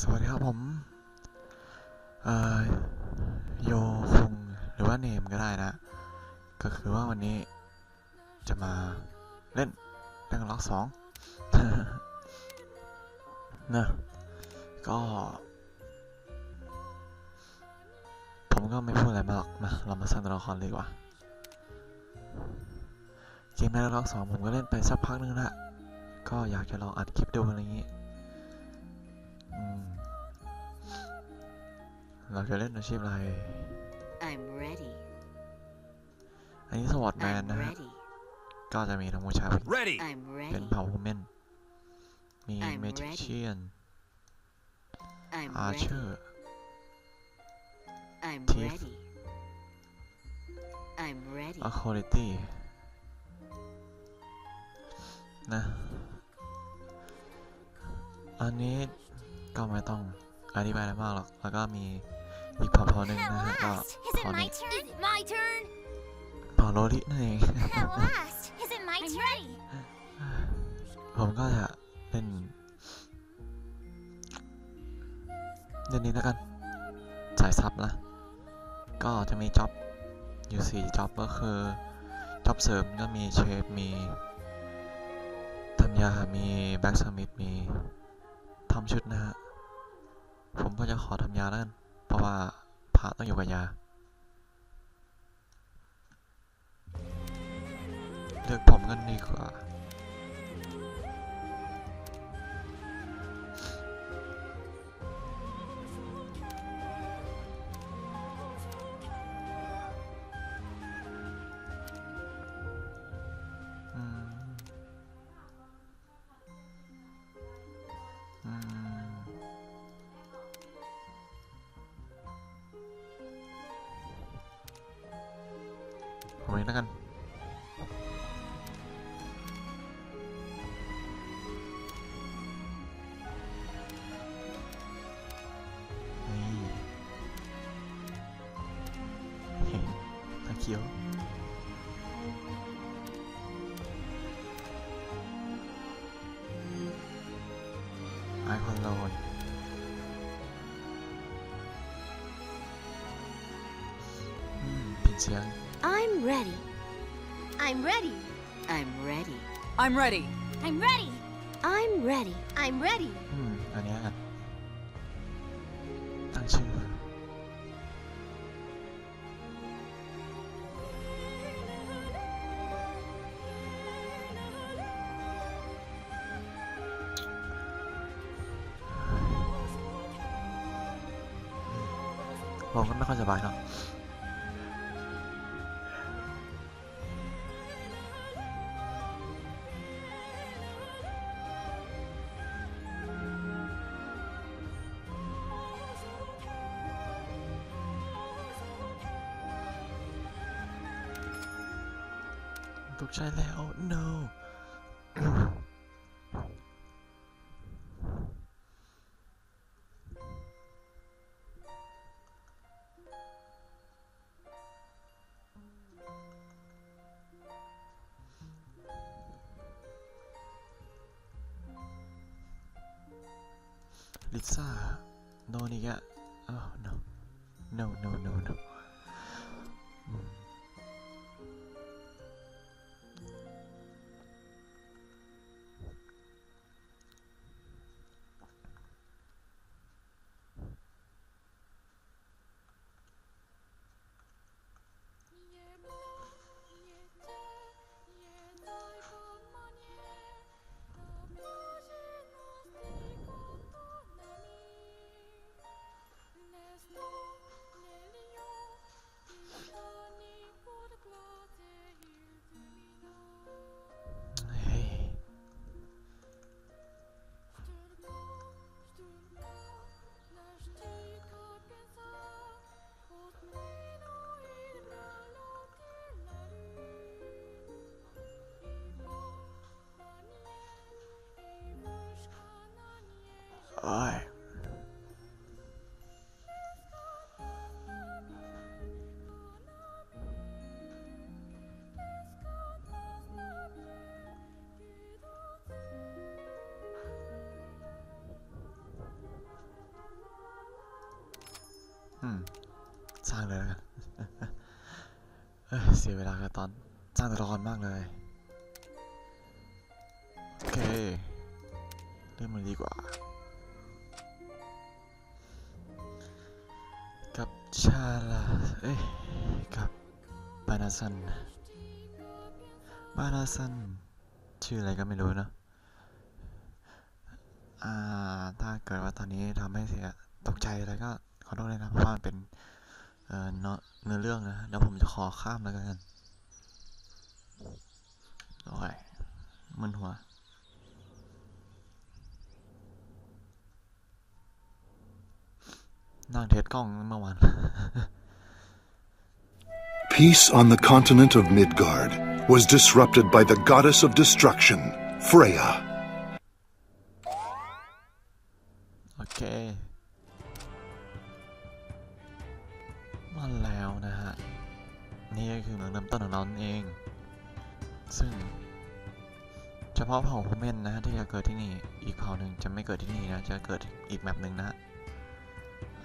สวัสดีครับผมโยคุงหรือว่าเนมก็ได้นะ ก็คือว่าวันนี้จะมาเล่นเล่นล็อกสองนะก็ ผมก็ไม่พูดอะไรมากหรอกมาเรามาสร้างตัวละครเลยดีกว่าเกมแรกล็อกสองผมก็เล่นไปสักพักนึงละก็อยากจะลองอัดคลิปดูอะไรอย่างงี้ เราจะเล่นอาชีพอะไร I'm ready. อันนี้สวอตแมน I'm นะฮะ ready. ก็จะมีทั้งผู้ชายผู้หญิง Ready. I'm เป็น ready. เผ่าฮูแมนมี I'm เมจิเชียน I'm อาร์เชอ ready. ร์ I'm Thief. ready. I'm ready. อะคอลิตี้นะ อันนี้ก็ไม่ต้องอธิบายอะไรมากหรอก แล้วก็มี อีกเผ่าเผ่าหนึ่ง At นะฮะก็ last! Is เผ่า it นี้ my turn? Is it my turn? เผ่าโรลินั่นเอง At last! Is it my turn? ผมก็จะเล่นเล่นนี้แล้วกันสายซับนะ ก็จะมีจ็อบอยู่สี่จ็อบก็คือจ็อบเสริมก็มีเชฟมีทำยา มีแบ็กสมิธมีทำชุดนะฮะ ผมก็จะขอทำยาแล้วกันเพ ราะว่าพระต้องอยู่กับยา เลือกผมกันดีกว่า ผมเองแล้วกันนี่เห็นตาเขียวไอคอนโลนอืมปิดเสียง I'm ready. I'm ready. I'm ready. I'm ready. I'm ready. I'm ready. I'm ready. อืม อันเนี้ยกันตั้งชื่อ ผมก็ไม่ค่อยสบายเนาะ ถูกใช้แล้ว no ลิซ่าโนนี่กะ oh no no no no no อื สียเวลากับตอนสร้างตัวละครมากเลย โอเค เริ่มมันดีกว่า กับชาลา เอ้ย กับบานาซัน บานาซัน ชื่ออะไรก็ไม่รู้เนะอ่า ถ้าเกิดว่าตอนนี้ทำให้เสียตกใจอะไรก็ขอโทษเลยนะ เพราะว่ามันเป็น เอ่อเนื้อเนื้อเรื่องนะเดี๋ยวผมจะขอข้ามแล้วกันโอ้ยมึนหัวนั่งเทสกล้องเมื่อวาน Peace on the continent of Midgard was disrupted by the goddess of destruction, Freya. โนี่ก็คือเมืองเริ่มต้นของเรานั่นเอง ซึ่ง เฉพาะเผ่าฮูเมนนะที่จะเกิดที่นี่ อีกเผ่าหนึ่งจะไม่เกิดที่นี่นะ จะเกิดอีกแมปหนึ่งนะ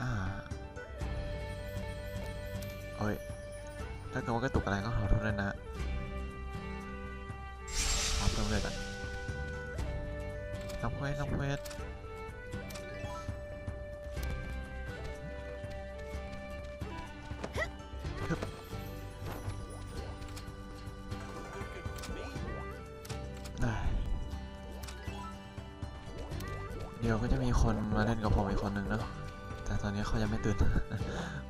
อ่าเอ้ย ถ้าเกิดว่ากระตุกอะไรก็ขอโทษด้วยนะฮะเอาเพิ่มเลยกันน้ำเวทน้ำเวท เดี๋ยวก็จะมีคนมาเล่นกับผมอีกคนหนึ่งเนอะแต่ตอนนี้เขายังไม่ตื่น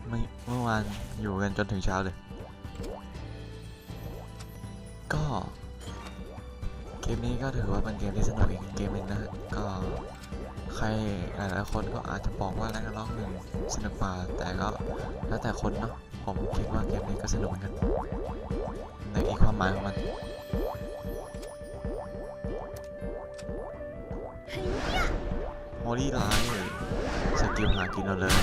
ไม่เมื่อวานอยู่กันจนถึงเช้าเลย ก็เกมนี้ก็ถือว่าเป็นเกมที่สนุกอีกเกมหนึ่งนะฮะก็ใครหลายๆคนก็อาจจะบอกว่าแรกล็อกหนึ่งสนุกกว่าแต่ก็แล้วแต่คนเนาะผมคิดว่าเกมนี้ก็สนุกเหมือนกันในอีกความหมายของมัน โมลี่ไลน์สกิลหากินเราเลย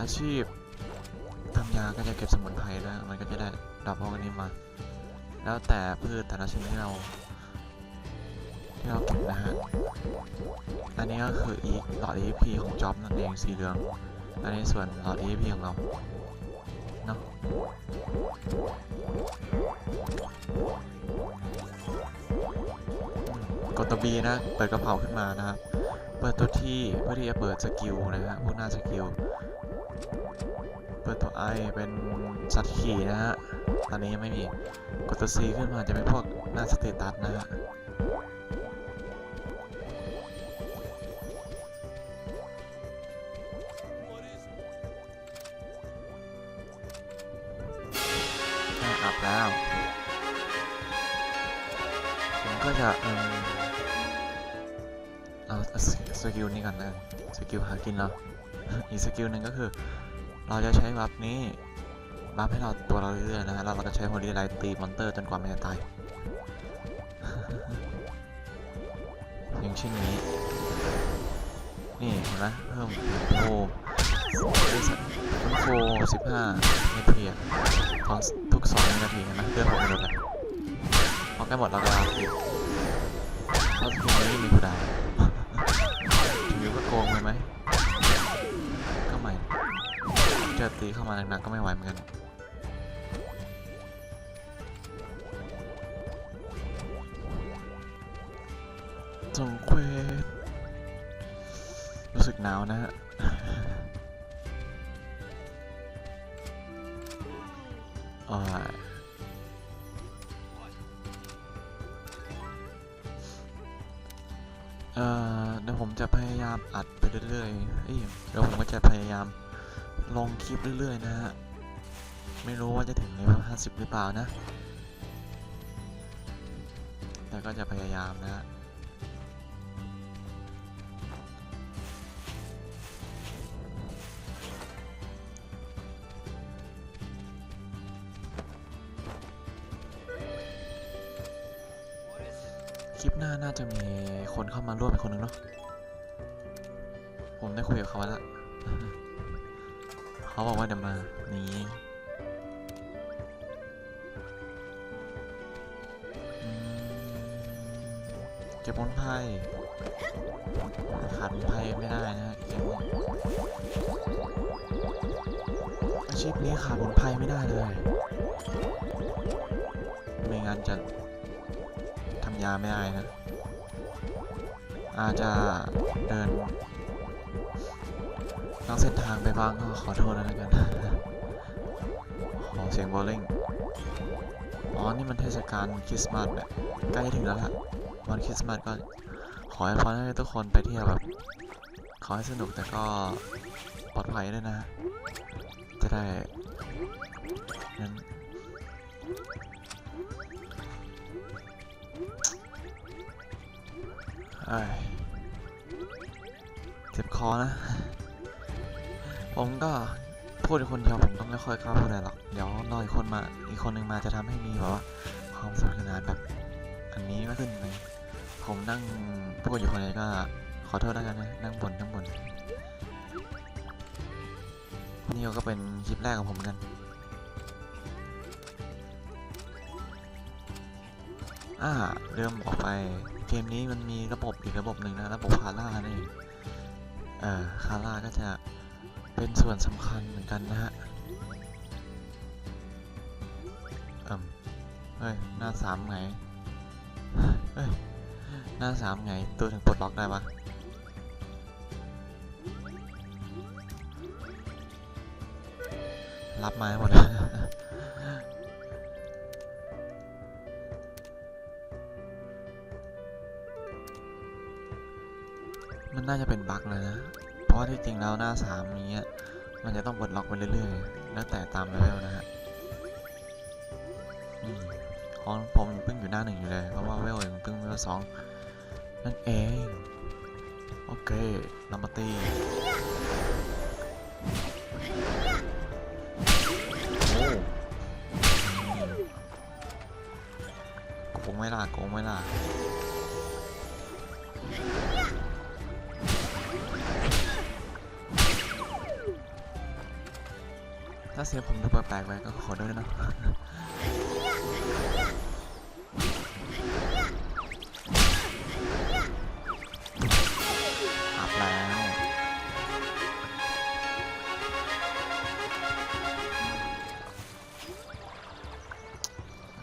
อาชีพทำยาก็จะเก็บสมุนไพรนะมันก็จะได้ดอกพวกนี้มา แล้วแต่พืชแต่ละชนิดที่เราที่เราเก็บนะฮะอันนี้ก็คืออีกหลอด EP ของจ็อบนั่นเองสีเหลือง อันนี้ส่วนหลอด EP ของเราเนาะกดตัว B นะ เปิดกระเพราขึ้นมานะครับ เปิดตัวที่เพื่อที่จะเปิดสกิลนะฮะพวกหน้าสกิล ตัว I เป็นสัตว์ขี่นะฮะ ตอนนี้ยังไม่มี กดตัว C ขึ้นมาจะเป็นพวกหน้าสเตตัสนะฮะอัพแล้วผมก็จะเออเอาสกิลนี้ก่อนนะสกิลหากินเราอีกสกิลหนึ่งก็คือ เราจะใช้บัฟนี้บัฟให้เราตัวเราเรื่อยๆนะฮะแล้วเราก็ใช้โฮลี่ไลท์ตีมอนเตอร์จนกว่ามันจะตาย อย่างเช่นนี้ นี่เห็นไหมเพิ่มโฟเพิ่มโฟสิบห้านาทีอะตอนทุกสองนาทีเห็นไหมเลือหกเลยพอใกล้หมดเราก็เอาอีกเขาสกิลนี้มีผู้ใดถือว่าโกงไปไหม จอตีเข้ามาหนักๆก็ไม่ไหวเหมือนกันสงเควสรู้สึกหนาวนะฮะอเอ่อเดี๋ยวผมจะพยายามอัดไปเรื่อยๆเอ้ยเดี๋ยวผมก็จะพยายาม ลงคลิปเรื่อย ๆ นะฮะ ไม่รู้ว่าจะถึงเลเวล50 หรือเปล่านะ แต่ก็จะพยายามนะฮะคลิปหน้าน่าจะมีคนเข้ามาร่วมอีกคนหนึ่งเนาะ ผมได้คุยกับเขาแล้ว เขาบอกว่าเดี๋ยวมานี้เก็บผลไพ่ขาดผลไพ่ไม่ได้นะฮะเกมนี้อาชีพนี้ขาดผลไพ่ไม่ได้เลยไม่งั้นจะทำยาไม่ได้นะอาจจะเดิน นอกเส้นทางไปบ้างก็ขอโทษแล้วกันขอเสียงโบลิ่งอ๋อ นี่มันเทศกาลคริสต์มาสแบบใกล้จะถึงแล้วล่ะ วันคริสต์มาสก็ขอให้พรให้ทุกคนไปเที่ยวแบบ ขอให้สนุกแต่ก็ปลอดภัยด้วยนะ จะได้นั้นเจ็บคอนะ ผมก็พูดอีกคนเดียวผมก็ไม่ค่อยกล้าพูดอะไรหรอก เดี๋ยวรออีกคนมาอีกคนหนึ่งมาจะทำให้มีแบบว่าความสนุกสนานแบบอันนี้มากขึ้นเลยผมนั่งพูดอยู่คนเดียวก็ขอโทษแล้วกันนะนั่งบนนั่งบนนี่ก็เป็นคลิปแรกของผมกันอ่าเริ่มบอกไปเกมนี้มันมีระบบอีกระบบหนึ่งนะระบบคาร่านั่นเองเอ่อคาร่าก็จะ เป็นส่วนสำคัญเหมือนกันนะฮะเอ่มเฮ้ย หน้าสามไง เฮ้ย หน้าสามไง ตัวถึงปลดล็อกได้ปะรับมาให้หมดมันน่าจะเป็นบั๊กเลยนะ เพราะที่จริงแล้วหน้าสามนี้มันจะต้องปลดล็อกไปเรื่อยๆ แล้วแต่ตามเลเวลนะฮะของผมเพิ่งอยู่หน้าหนึ่งอยู่เลย เพราะว่าเวลยังเพิ่งเวลสองนั่นเอง โอเคเรามาตีโอ้โกงไม่ล่ะโกงไหม่ล่ะ ถ้าเสียงผมดูแปลกๆไปก็ขอด้วยนะอัพแล้ว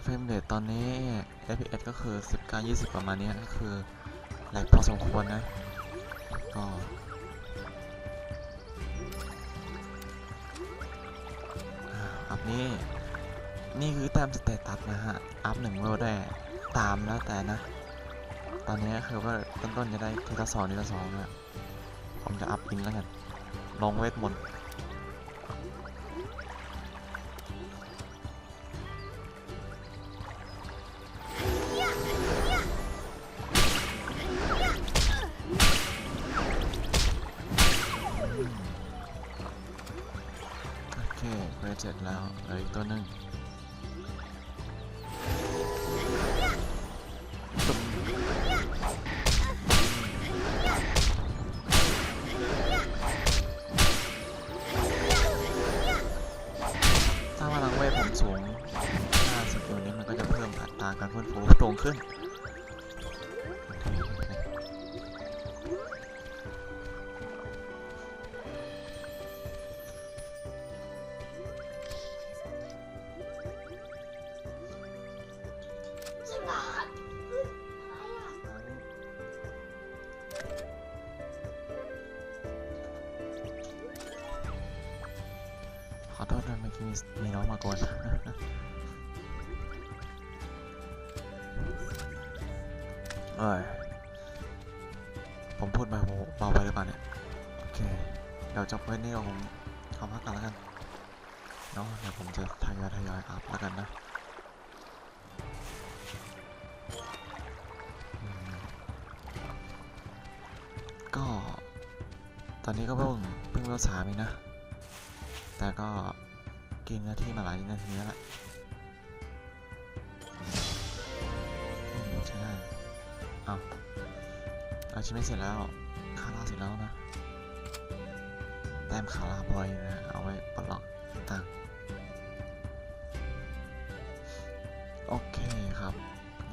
เฟรมเรทตอนนี้ FPS ก็คือ 19-20 ประมาณนี้ก็คือแหลกพอสมควรนะ ก็ นี่ นี่คือแต้มสเตตัสนะฮะ อัพหนึ่งเวลได้ตามแล้วแต่นะ ตอนนี้คือว่าต้นๆจะได้ทีละสองทีละสองนะผมจะอัพอิงแล้วกันลงเวทมนต์ ขอดูเดิ你ไปที เอ้ยผมพูดไปโหเบาไปหรือเปล่าเนี่ย โอเค เดี๋ยวจบไว้นี่ผมขอพักกันแล้วกัน เนาะเดี๋ยวผมจะทยอยทยอยอัพแล้วกันนะก็ ตอนนี้ก็เพิ่งเพิ่งเวลสามเองนะ แต่ก็กินเนื้อที่มาหลายนาทีแล้วแหละ ใช่ได้เอาอาชิไม่เสร็จแล้วคาราเสร็จแล้วนะแต้มคาราบอยนะเอาไว้ปลดล็อกต่างโอเคครับ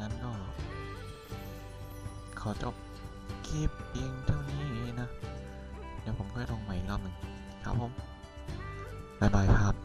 งั้นก็ ขอจบคลิปเพียงเท่านี้นะ เดี๋ยวผมค่อยลงใหม่อีกรอบหนึ่งครับผม บ๊ายบายครับ